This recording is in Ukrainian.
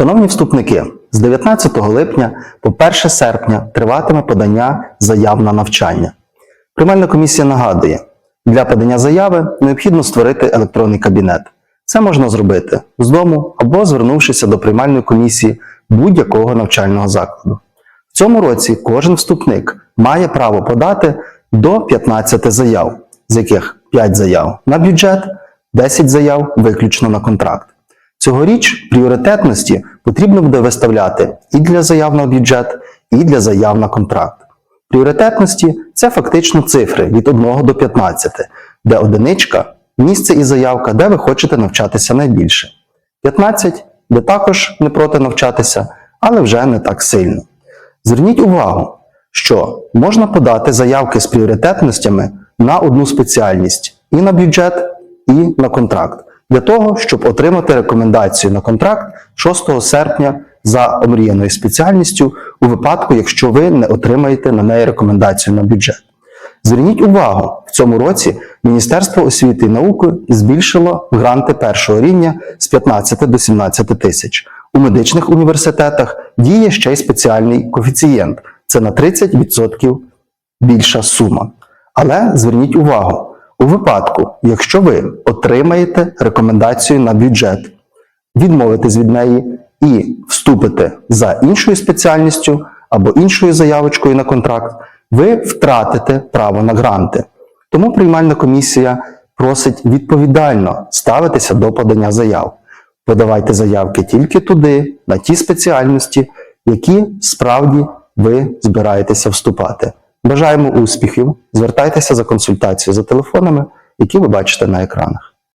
Шановні вступники, з 19 липня по 1 серпня триватиме подання заяв на навчання. Приймальна комісія нагадує, для подання заяви необхідно створити електронний кабінет. Це можна зробити з дому або звернувшися до приймальної комісії будь-якого навчального закладу. В цьому році кожен вступник має право подати до 15 заяв, з яких 5 заяв на бюджет, 10 заяв виключно на контракт. Цьогоріч пріоритетності потрібно буде виставляти і для заяв на бюджет, і для заяв на контракт. Пріоритетності це фактично цифри від 1 до 15, де одиничка місце і заявка, де ви хочете навчатися найбільше. 15, де також не проти навчатися, але вже не так сильно. Зверніть увагу, що можна подати заявки з пріоритетностями на одну спеціальність і на бюджет, і на контракт, для того, щоб отримати рекомендацію на контракт 6 серпня за омріяною спеціальністю у випадку, якщо ви не отримаєте на неї рекомендацію на бюджет. Зверніть увагу, в цьому році Міністерство освіти і науки збільшило гранти першого рівня з 15 до 17 тисяч. У медичних університетах діє ще й спеціальний коефіцієнт це на 30% більша сума. Але зверніть увагу, у випадку, якщо ви отримаєте рекомендацію на бюджет, відмовитесь від неї і вступите за іншою спеціальністю або іншою заявочкою на контракт, ви втратите право на гранти. Тому приймальна комісія просить відповідально ставитися до подання заяв. Подавайте заявки тільки туди, на ті спеціальності, які справді ви збираєтеся вступати. Бажаємо успіхів! Звертайтеся за консультацією за телефонами, які ви бачите на екранах.